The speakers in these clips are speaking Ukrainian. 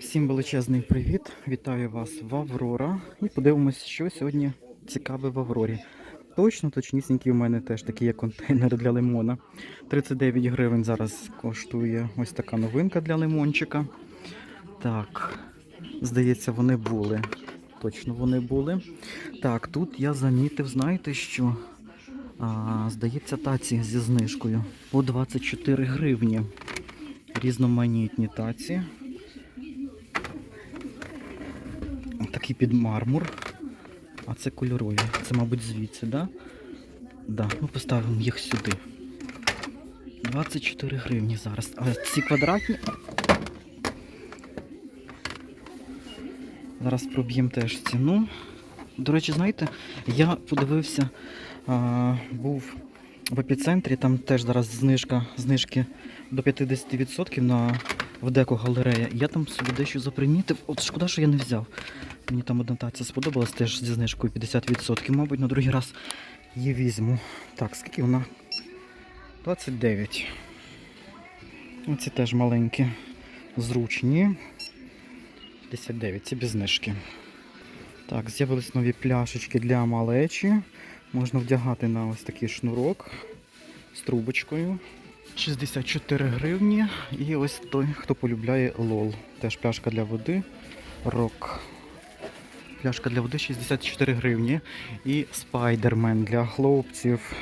Всім величезний привіт! Вітаю вас в Аврора. І подивимось, що сьогодні цікаве в Аврорі. Точно, точнісінький у мене теж такий є контейнер для лимона. 39 гривень зараз коштує ось така новинка для лимончика. Так, здається, вони були. Точно вони були. Так, тут я замітив, знаєте що? А, здається, таці зі знижкою по 24 гривні. Різноманітні таці. Такий під мармур. А це кольорові. Це, мабуть, звідси, да? Да. Ну, поставимо їх сюди. 24 гривні зараз. Але ці квадратні. Зараз проб'ємо теж ціну. До речі, знаєте, я подивився, а, був в епіцентрі, там теж зараз знижка, знижки до 50% на в деко галерея. Я там собі дещо запримітив. От шкода, що я не взяв. Мені там одна таця сподобалась теж зі знижкою 50%. Мабуть, на другий раз її візьму. Так, скільки вона? 29. Оці теж маленькі, зручні. 59, це без знижки. Так, з'явились нові пляшечки для малечі. Можна вдягати на ось такий шнурок з трубочкою. 64 гривні. І ось той, хто полюбляє лол. Теж пляшка для води. Рок. Пляшка для води 64 гривні. І спайдермен для хлопців.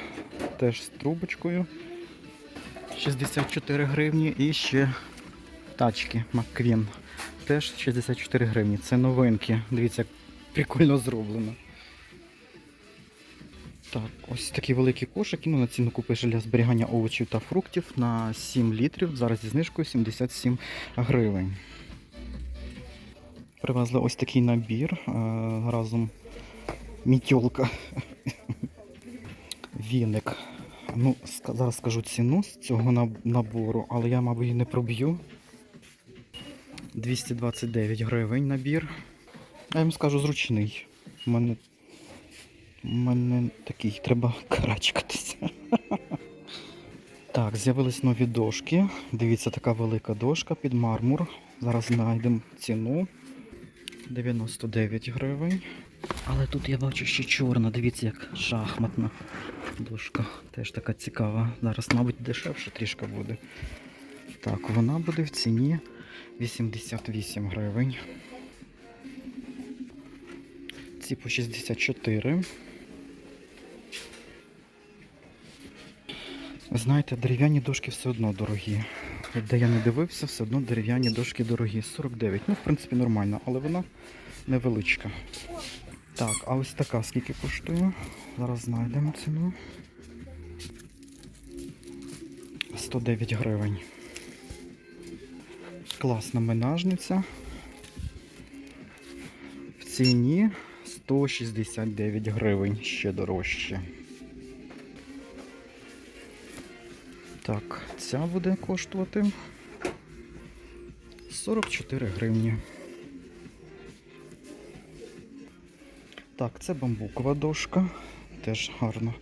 Теж з трубочкою. 64 гривні. І ще тачки Макквін. Теж 64 гривні. Це новинки. Дивіться, як прикольно зроблено. Так, ось такий великий кошик. І на ціну купиш для зберігання овочів та фруктів на 7 літрів. Зараз зі знижкою 77 гривень. Привезли ось такий набір е, разом мітьолка. Віник. Ну, зараз скажу ціну з цього набору, але я, мабуть, і не проб'ю. 229 гривень набір. Я вам скажу зручний. У мене, у мене такий, треба карачкатися. Так, з'явились нові дошки. Дивіться, така велика дошка під мармур. Зараз знайдемо ціну. 99 гривень. Але тут я бачу ще чорна, дивіться, як шахматна дошка. Теж така цікава. Зараз, мабуть, дешевше трішки буде. Так, вона буде в ціні 88 гривень. Ці по 64. Знаєте, дерев'яні дошки все одно дорогі. Де я не дивився, все одно дерев'яні дошки дорогі. 49. Ну, в принципі, нормально, але вона невеличка. Так, а ось така скільки коштує? Зараз знайдемо ціну. 109 гривень. Класна менажниця. В ціні 169 гривень, ще дорожче. Так, ця буде коштувати 44 гривні. Так, це бамбукова дошка. Теж гарно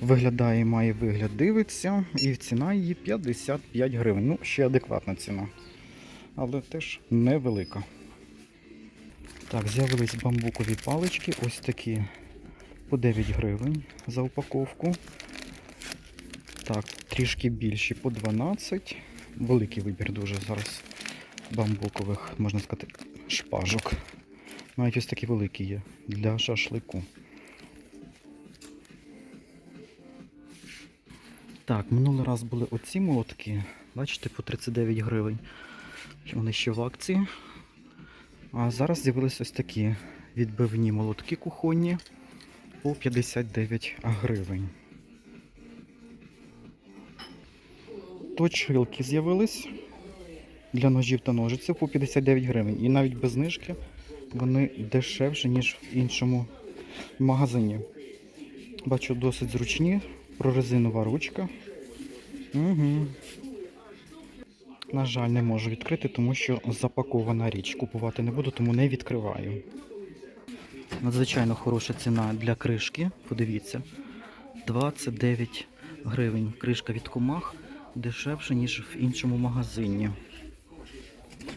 виглядає, має вигляд, дивиться. І ціна її 55 гривень. Ну, ще адекватна ціна. Але теж невелика. Так, з'явились бамбукові палички, ось такі по 9 гривень за упаковку. Так, трішки більші по 12. Великий вибір дуже зараз бамбукових, можна сказати, шпажок. Навіть ось такі великі є для шашлику. Так, минулий раз були оці молотки. Бачите, по 39 гривень. Вони ще в акції. А зараз з'явились ось такі відбивні молотки кухонні по 59 гривень. Точилки з'явились для ножів та ножиців по 59 гривень. І навіть без знижки вони дешевші, ніж в іншому магазині. Бачу, досить зручні. Прорезинова ручка. Угу. На жаль, не можу відкрити, тому що запакована річ. Купувати не буду, тому не відкриваю. Надзвичайно хороша ціна для кришки. Подивіться. 29 гривень. Кришка від комах дешевше, ніж в іншому магазині.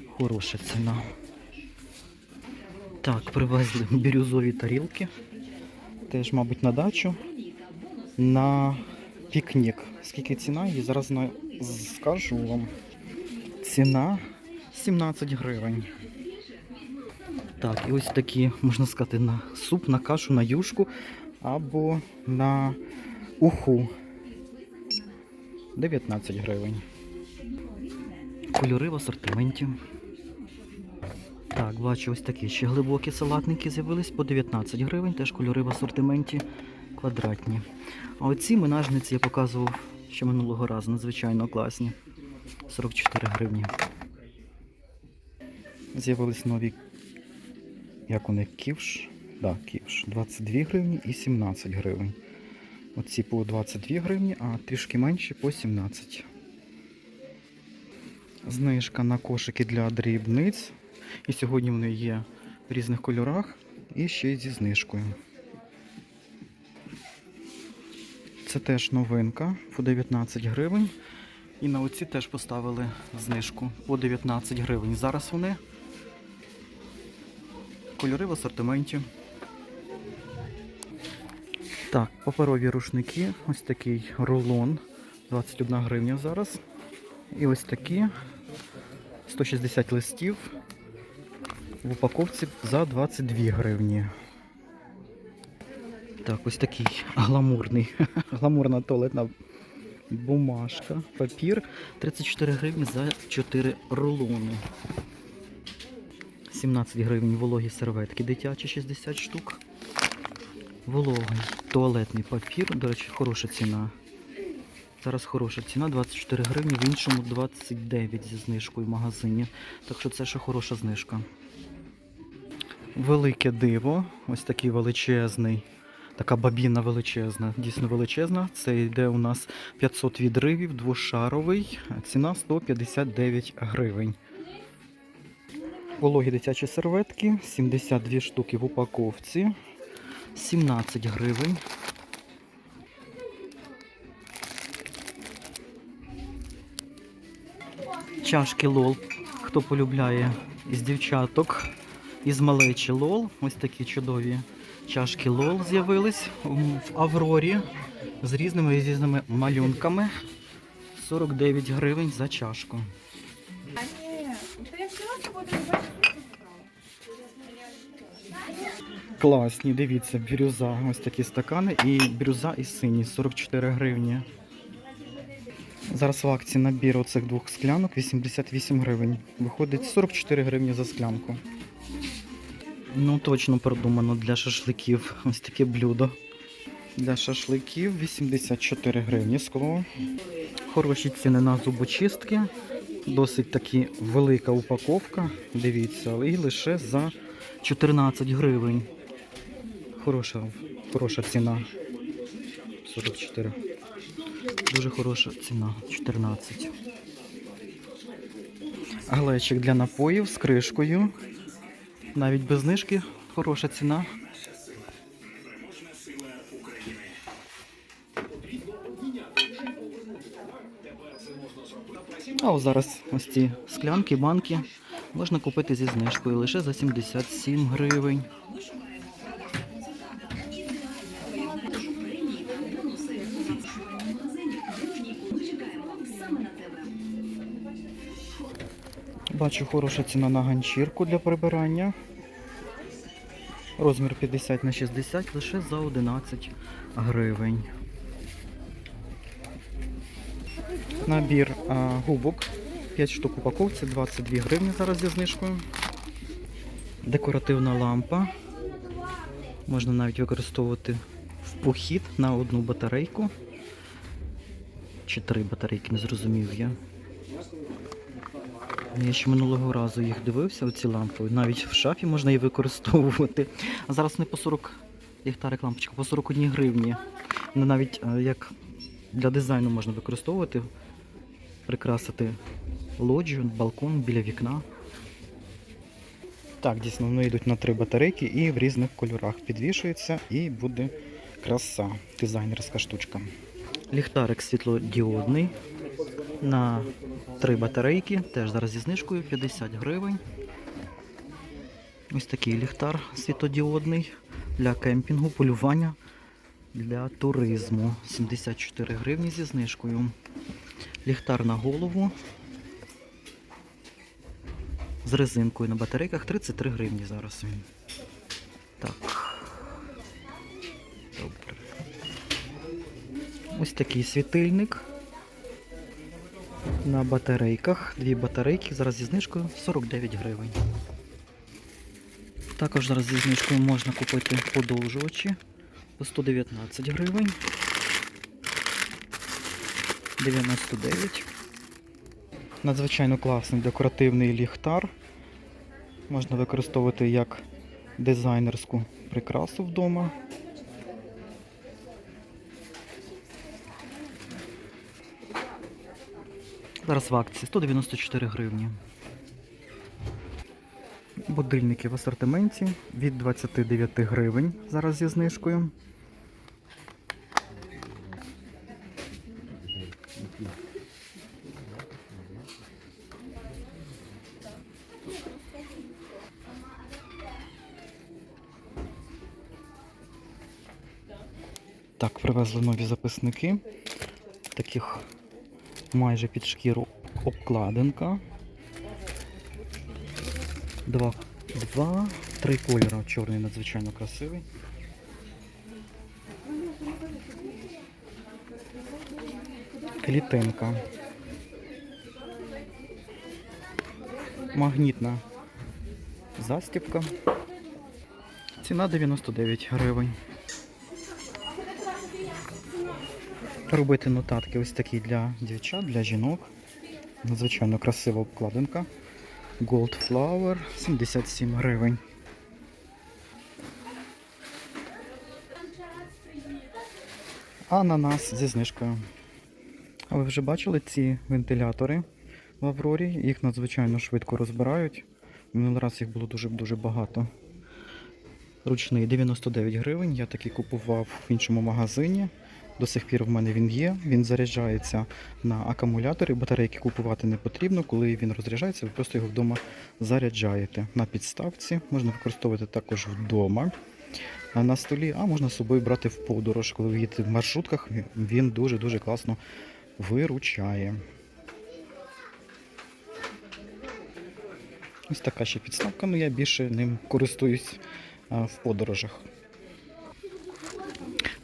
Хороша ціна. Так, привезли бірюзові тарілки. Теж, мабуть, на дачу. На пікнік. Скільки ціна? І зараз на... скажу вам. Ціна 17 гривень. Так, і ось такі, можна сказати, на суп, на кашу, на юшку або на уху. 19 гривень. Кольори в асортименті. Так, бачу, ось такі ще глибокі салатники з'явились по 19 гривень, теж кольори в асортименті квадратні. А оці минажниці я показував ще минулого разу, надзвичайно класні. 44 гривні. З'явились нові, як вони, ківш? Да, ківш. 22 гривні і 17 гривень. Оці по 22 гривні, а трішки менші по 17. Знижка на кошики для дрібниць. І сьогодні вони є в різних кольорах і ще й зі знижкою. Це теж новинка по 19 гривень. І на оці теж поставили знижку по 19 гривень. Зараз вони кольори в асортименті. Так, паперові рушники. Ось такий рулон. 21 гривня зараз. І ось такі 160 листів в упаковці за 22 гривні. Так, ось такий гламурний, гламурна туалетна бумажка, папір 34 гривні за 4 рулони. 17 гривень вологі серветки дитячі 60 штук. Вологий туалетний папір, до речі, хороша ціна. Зараз хороша ціна, 24 гривні, в іншому 29 зі знижкою в магазині. Так що це ще хороша знижка. Велике диво, ось такий величезний, така бабіна величезна, дійсно величезна. Це йде у нас 500 відривів, двошаровий, ціна 159 гривень. Вологі дитячі серветки, 72 штуки в упаковці, 17 гривень. Чашки лол, хто полюбляє із дівчаток, із малечі лол. Ось такі чудові чашки лол з'явились в Аврорі з різними різними малюнками. 49 гривень за чашку. А ні, то я взяла сьогодні бачу, Класні, дивіться, бірюза, ось такі стакани і бірюза і сині, 44 гривні. Зараз в акції набір оцих двох склянок 88 гривень. Виходить 44 гривні за склянку. Ну, точно продумано для шашликів. Ось таке блюдо. Для шашликів 84 гривні скло. Хороші ціни на зубочистки. Досить таки велика упаковка. Дивіться, і лише за 14 гривень. Хороша, хороша ціна. 44. Дуже хороша ціна. 14. Глечик для напоїв з кришкою. Навіть без знижки хороша ціна. А ось зараз ось ці склянки, банки можна купити зі знижкою лише за 77 гривень. Бачу хороша ціна на ганчірку для прибирання. Розмір 50 на 60 лише за 11 гривень. Набір а, губок. 5 штук упаковці, 22 гривні зараз зі знижкою. Декоративна лампа. Можна навіть використовувати в похід на одну батарейку. Чи три батарейки, не зрозумів я. Я ще минулого разу їх дивився, оці лампи. Навіть в шафі можна її використовувати. А зараз не по 40 ліхтарик лампочка, по 41 гривні. Навіть е, як для дизайну можна використовувати, прикрасити лоджію, балкон біля вікна. Так, дійсно, вони йдуть на три батарейки і в різних кольорах підвішуються і буде краса. Дизайнерська штучка. Ліхтарик світлодіодний. На три батарейки, теж зараз зі знижкою 50 гривень. Ось такий ліхтар світодіодний для кемпінгу, полювання для туризму. 74 гривні зі знижкою. Ліхтар на голову з резинкою на батарейках 33 гривні зараз він. Так. Ось такий світильник на батарейках. Дві батарейки зараз зі знижкою 49 гривень. Також зараз зі знижкою можна купити подовжувачі по 119 гривень. 99. Надзвичайно класний декоративний ліхтар. Можна використовувати як дизайнерську прикрасу вдома. Зараз в акції 194 гривні. Будильники в асортименті від 29 гривень зараз зі знижкою. Так, привезли нові записники. Таких майже під шкіру обкладинка. Два, два, три кольори. Чорний надзвичайно красивий. Клітинка. Магнітна застібка. Ціна 99 гривень. Робити нотатки ось такі для дівчат, для жінок. Надзвичайно красива обкладинка. Gold Flower 77 гривень. Ананас зі знижкою. А ви вже бачили ці вентилятори в Аврорі? Їх надзвичайно швидко розбирають. Минулий раз їх було дуже-дуже багато. Ручний 99 гривень. Я такий купував в іншому магазині. До сих пір в мене він є. Він заряджається на акумулятори. Батарейки купувати не потрібно. Коли він розряджається, ви просто його вдома заряджаєте на підставці. Можна використовувати також вдома на столі, а можна з собою брати в подорож. Коли ви їдете в маршрутках, він дуже-дуже класно виручає. Ось така ще підставка, але я більше ним користуюсь в подорожах.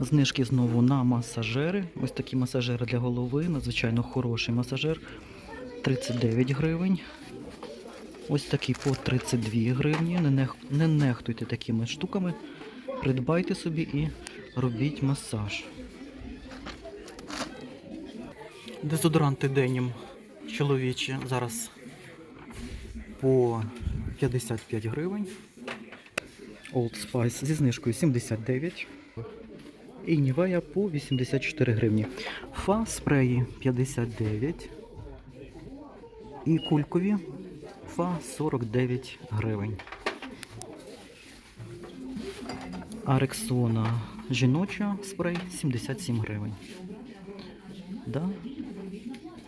Знижки знову на масажери. Ось такі масажери для голови. Надзвичайно хороший масажер. 39 гривень. Ось такий по 32 гривні. Не, нех... не нехтуйте такими штуками. Придбайте собі і робіть масаж. Дезодоранти денім чоловічі зараз по 55 гривень. Old Spice зі знижкою 79. І Нівея по 84 гривні. Фа спреї 59. І кулькові фа 49 гривень. Арексона жіноча спрей 77 гривень. Да?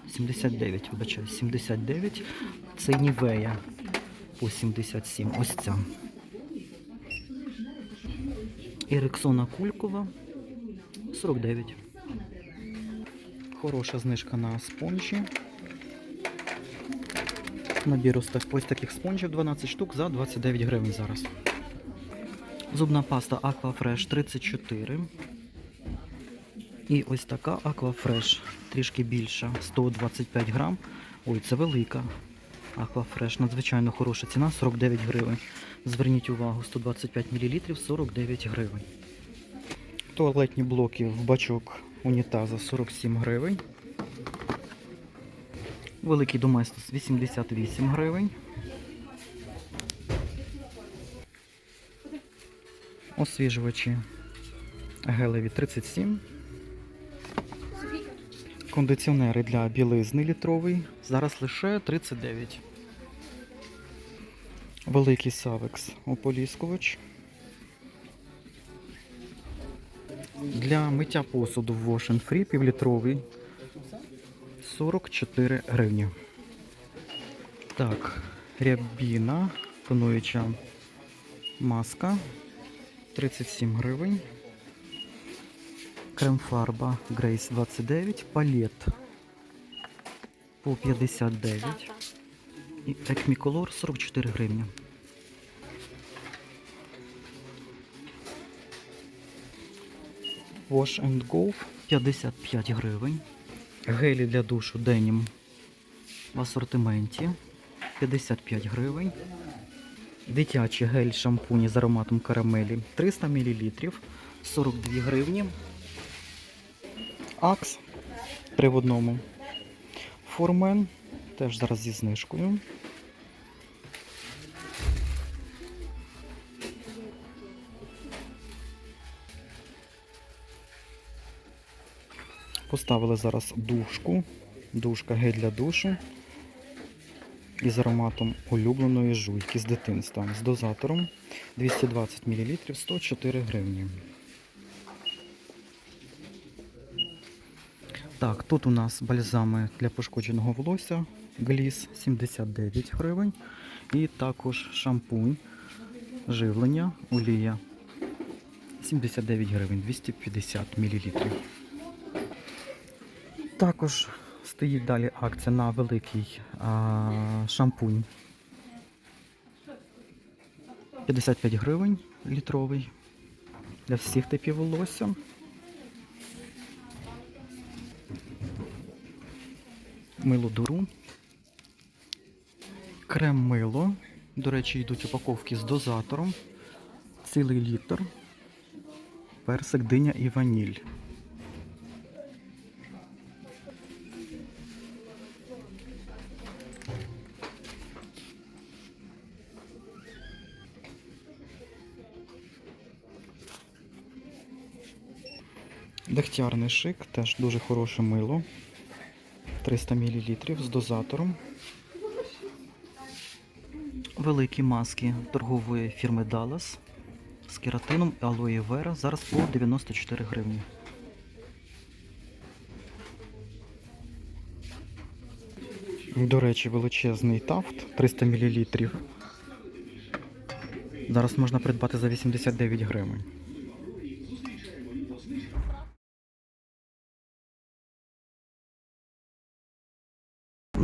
79, вибачаю, 79. Це Нівея по 77. Ось ця. І Рексона Кулькова 49. Хороша знижка на спонжі. Набір ось таких спонжів 12 штук за 29 гривень зараз. Зубна паста Aquafresh 34. І ось така Aquafresh, трішки більша, 125 грам. Ой, це велика. Aquafresh, надзвичайно хороша ціна, 49 гривень. Зверніть увагу, 125 мл 49 гривень. Туалетні блоки в бачок унітаза 47 гривень. Великий доместос 88 гривень. Освіжувачі гелеві 37. Кондиціонери для білизни літровий. Зараз лише 39. Великий савекс ополіскувач. Для миття посуду в Wash Free півлітровий 44 гривні. Так, рябіна, тонуюча маска 37 гривень. Крем-фарба Grace 29, палет по 59 і Екміколор 44 гривні. Wash and Go 55 гривень. Гелі для душу Денім в асортименті 55 гривень. Дитячий гель шампуні з ароматом карамелі 300 мл 42 гривні. Акс 3 в одному. Формен теж зараз зі знижкою. Поставили зараз душку. Душка гель для душу. Із ароматом улюбленої жуйки з дитинства. З дозатором 220 мл 104 гривні. Так, тут у нас бальзами для пошкодженого волосся Гліс 79 гривень. І також шампунь живлення олія 79 гривень 250 мл. Також стоїть далі акція на великий а, шампунь. 55 гривень літровий для всіх типів волосся. Мило дуру. Крем мило. До речі, йдуть упаковки з дозатором. Цілий літр. Персик, диня і ваніль. Дегтярний шик, теж дуже хороше мило. 300 мл з дозатором. Великі маски торгової фірми Dallas з кератином і алоє вера зараз по 94 гривні. До речі, величезний тафт 300 мл. Зараз можна придбати за 89 гривень.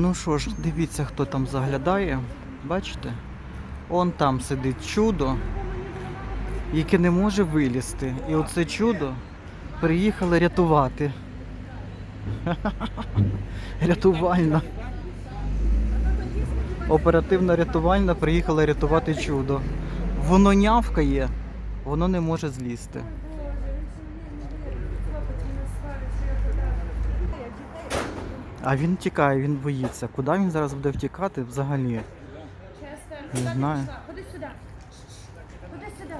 Ну що ж, дивіться, хто там заглядає. Бачите? Он там сидить чудо, яке не може вилізти. І оце чудо приїхали рятувати. Рятувальна. Оперативна рятувальна приїхала рятувати чудо. Воно нявкає, воно не може злізти. А він тікає, він боїться. Куди він зараз буде втікати взагалі? Не знаю. Ходи сюди. Ходи сюди.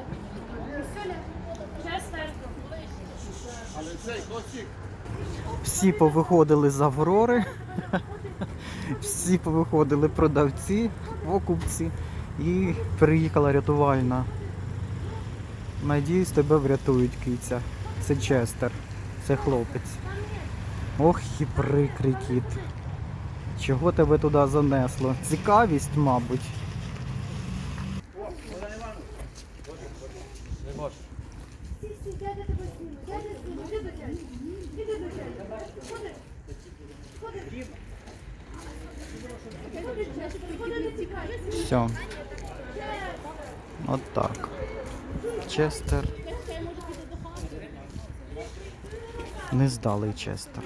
Всі повиходили з Аврори, всі повиходили продавці, покупці і приїхала рятувальна. Надіюсь, тебе врятують киця. Це Честер, це хлопець. Ох і прикрий кіт. Чого тебе туди занесло? Цікавість, мабуть. Все. От так. Честер. Не здалий Честер.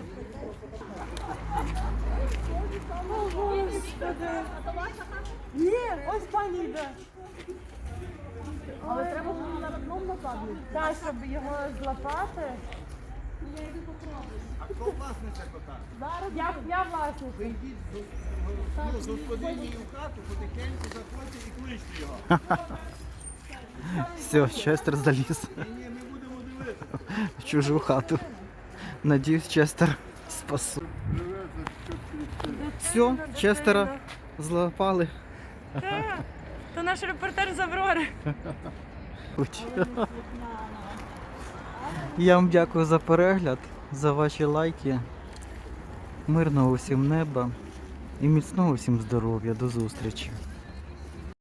Ось пані йде. Але треба було на одному нападати. Так, щоб його злапати. А хто власниця кота? Зараз я, я власниця. Ви йдіть до, ну, з господині в хату, потихеньку заходьте і кличте його. Все, Честер заліз Ні, ні, ми будемо дивитися. в чужу хату. Надіюсь, Честер спасу. Все, Честера злапали. Так, наш репортер з Аврори. Я вам дякую за перегляд, за ваші лайки. Мирного всім неба і міцного всім здоров'я. До зустрічі.